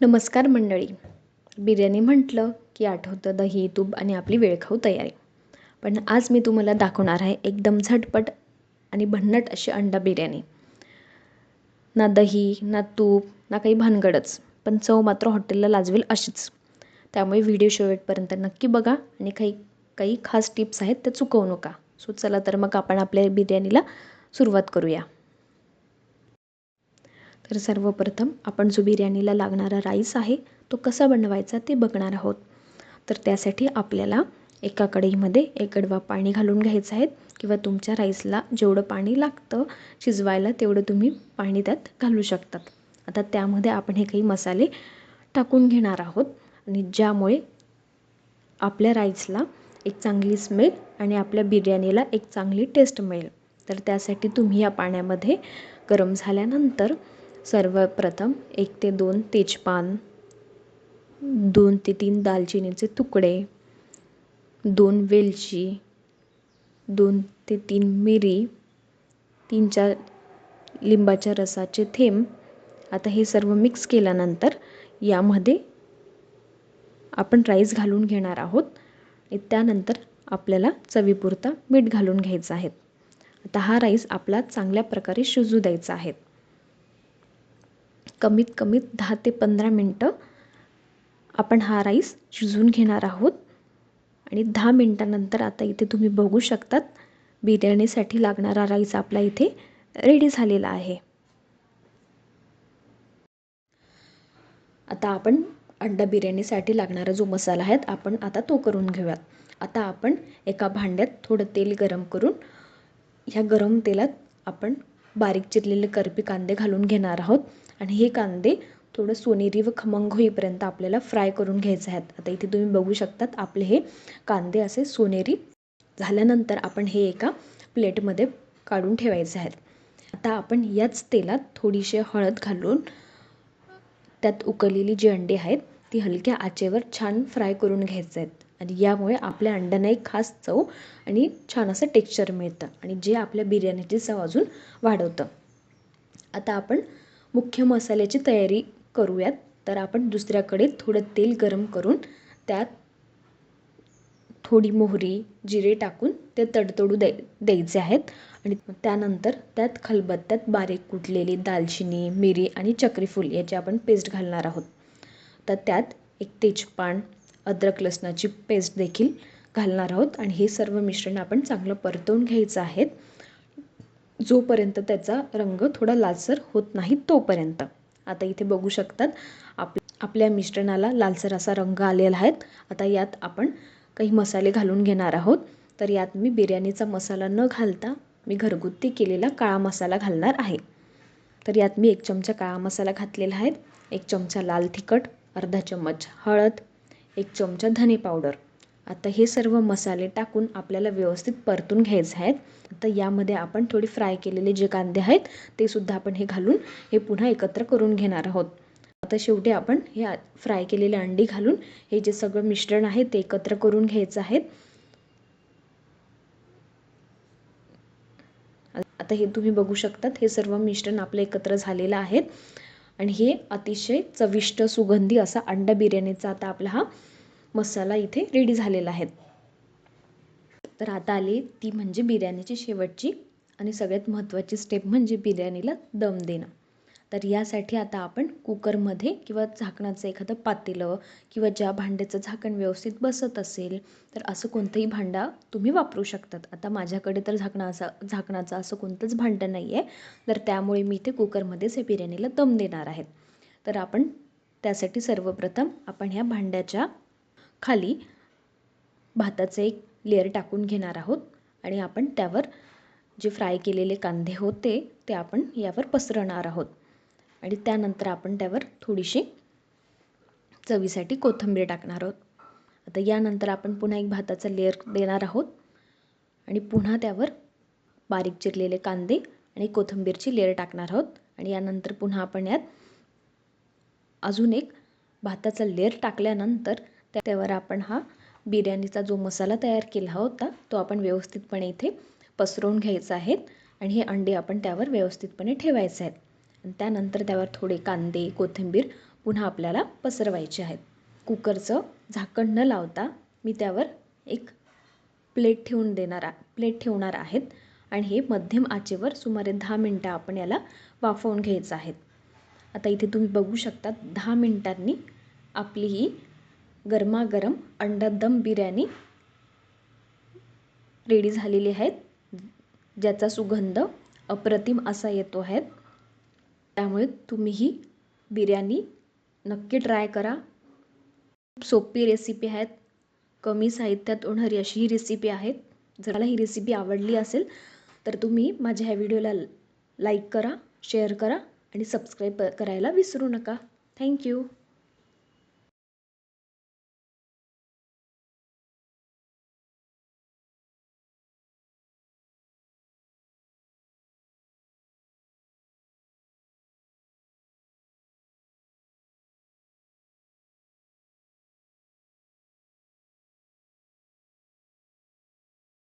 नमस्कार मंडळी. बिर्याणी म्हटलं की आठवतं दही तूप आणि आपली वेळखाऊ तयारी. पण आज मी तुम्हाला दाखवणार आहे एकदम झटपट आणि भन्नट अशी अंडा बिर्याणी. ना दही ना तूप ना काही भानगडच पण चव मात्र हॉटेलला लाजवेल अशीच. त्यामुळे व्हिडिओ शेवटपर्यंत नक्की बघा आणि काही काही खास टिप्स आहेत त्या चुकवू नका. सो चला तर मग आपण आपल्या बिर्याणीला सुरुवात करूया. तर सर्वप्रथम आपण जो बिर्याणीला लागणारा राईस आहे तो कसा बनवायचा ते बघणार आहोत. तर त्यासाठी आपल्याला एका कढईमध्ये एक कडवा पाणी घालून घ्यायचं आहे किंवा तुमच्या राईसला जेवढं पाणी लागतं शिजवायला तेवढं तुम्ही पाणी त्यात घालू शकतात. आता त्यामध्ये आपण हे काही मसाले टाकून घेणार आहोत आणि ज्यामुळे आपल्या राईसला एक चांगली स्मेल आणि आपल्या बिर्याणीला एक चांगली टेस्ट मिळेल. तर त्यासाठी तुम्ही या पाण्यामध्ये गरम झाल्यानंतर सर्वप्रथम एक ते दोन तेजपान दोन ते तीन दालचिनीचे तुकडे दोन वेलची दोन ते तीन मिरी तीन चार लिंबाच्या रसाचे थेंब. आता हे सर्व मिक्स केल्यानंतर यामध्ये आपण राईस घालून घेणार आहोत. त्यानंतर आपल्याला चवीपुरता मीठ घालून घ्यायचं आहे. आता हा राईस आपला चांगल्या प्रकारे शिजू द्यायचा आहे. कमीत कमीत दहा ते पंधरा मिनटं आपण हा राईस शिजवून घेणार आहोत. आणि दहा मिनटानंतर आता इथे तुम्ही बघू शकतात बिर्याणीसाठी लागणारा राईस आपला इथे रेडी झालेला आहे. आता आपण अंडा बिर्याणीसाठी लागणारा जो मसाला आहे आपण आता तो करून घेऊयात. आता आपण एका भांड्यात थोडं तेल गरम करून ह्या गरम तेलात आपण बारीक चिरलेले करपी कांदे घालून घेणार आहोत. आणि हे कांदे थोडं सोनेरी व खमंग होईपर्यंत आपल्याला फ्राय करून घ्यायचे आहेत. आता इथे तुम्ही बघू शकतात आपले हे कांदे असे सोनेरी झाल्यानंतर आपण हे एका प्लेटमध्ये काढून ठेवायचे आहेत. आता आपण याच तेलात थोडीशी हळद घालून त्यात उकळलेली जी अंडी आहेत ती हलक्या आचेवर छान फ्राय करून घ्यायचे आहेत. आणि यामुळे आपल्या अंड्यांना एक खास चव आणि छान असं टेक्स्चर मिळतं आणि जे आपल्या बिर्याणीची चव अजून वाढवतं. आता आपण मुख्य मसाल्याची तयारी करूयात. तर आपण दुसऱ्याकडे थोडं तेल गरम करून त्यात थोडी मोहरी जिरे टाकून ते तडतडू द्याय द्यायचे आहेत. आणि त्यानंतर त्यात खलबत्त्यात बारीक कुटलेली दालचिनी मिरी आणि चक्रीफूल याची आपण पेस्ट घालणार आहोत. तर त्यात एक तेजपान अद्रक लसणाची पेस्ट देखील घालणार आहोत. आणि हे सर्व मिश्रण आपण चांगलं परतवून घ्यायचं आहे. जोपर्यंत त्याचा रंग थोडा लालसर होत नाही तोपर्यंत. आता इथे बघू शकतात आप आपल्या मिश्रणाला लालसर असा रंग आलेला आहेत आता यात आपण काही मसाले घालून घेणार आहोत. तर यात मी बिर्याणीचा मसाला न घालता मी घरगुती केलेला काळा मसाला घालणार आहे. तर यात मी एक चमचा काळा मसाला घातलेला आहे. एक चमचा लाल तिखट अर्धा चम्मच हळद एक चमचा धने पावडर. आता हे सर्व मसाले टाकून आपल्याला व्यवस्थित परतून घ्यायचे आहेत. आता यामध्ये आपण थोडी फ्राय केलेले जे कांदे आहेत ते सुद्धा आपण हे घालून हे पुन्हा एकत्र करून घेणार आहोत. आता शेवटी आपण हे फ्राय केलेले अंडी घालून हे जे सगळं मिश्रण आहे ते एकत्र करून घ्यायचं आहे. आता हे तुम्ही बघू शकतात हे सर्व मिश्रण आपलं एकत्र झालेलं आहे. आणि हे अतिशय चविष्ट सुगंधी असा अंडा बिर्याणीचा आता आपला हा मसाला इथे रेडी झालेला आहे. तर आता आली ती म्हणजे बिर्याणीची शेवटची आणि सगळ्यात महत्त्वाची स्टेप म्हणजे बिर्याणीला दम देणं. तर यासाठी आता आपण कुकरमध्ये किंवा झाकणाचं एखादं पातेलं किंवा ज्या भांड्याचं झाकण व्यवस्थित बसत असेल तर असं कोणतंही भांडा तुम्ही वापरू शकतात. आता माझ्याकडे तर झाकणाचा झाकणाचं असं कोणतंच भांडं नाही आहे तर त्यामुळे मी इथे कुकरमध्येच हे बिर्याणीला दम देणार आहेत तर आपण त्यासाठी सर्वप्रथम आपण ह्या भांड्याच्या खाली भाताचं एक लेअर टाकून घेणार आहोत आणि आपण त्यावर जे फ्राय केलेले कांदे होते ते आपण यावर पसरवणार आहोत. आणि त्यानंतर आपण त्यावर थोडीशी चवीसाठी कोथिंबीर टाकणार आहोत. आता यानंतर आपण पुन्हा एक भाताचा लेअर देणार आहोत आणि पुन्हा त्यावर बारीक चिरलेले कांदे आणि कोथिंबीरची लेअर टाकणार आहोत. आणि यानंतर पुन्हा आपण यात अजून एक भाताचा लेअर टाकल्यानंतर त्यावर आपण हा बिर्याणीचा जो मसाला तयार केला होता तो आपण व्यवस्थितपणे इथे पसरवून घ्यायचा आहे आणि हे अंडे आपण त्यावर व्यवस्थितपणे ठेवायचे आहेत. आणि त्यानंतर त्यावर थोडे कांदे कोथिंबीर पुन्हा आपल्याला पसरवायचे आहेत. कुकरचं झाकण न लावता मी त्यावर एक प्लेट ठेवून देणार प्लेट ठेवणार आहेत आणि हे मध्यम आचेवर सुमारे दहा मिनटं आपण याला वाफवून घ्यायचं आहेत. आता इथे तुम्ही बघू शकता दहा मिनटांनी आपली ही गरमागरम अंडा दम बिर्याणी रेडी झालेली आहेत. ज्याचा सुगंध अप्रतिम असा येतो आहे. त्यामुळे तुम्ही ही बिर्याणी नक्की ट्राय करा. खूप सोपी रेसिपी आहेत. कमी साहित्यात होणारी अशी ही रेसिपी आहेत. जर मला ही रेसिपी आवडली असेल तर तुम्ही माझ्या ह्या व्हिडिओला लाईक करा शेअर करा आणि सबस्क्राईब करायला विसरू नका. थँक्यू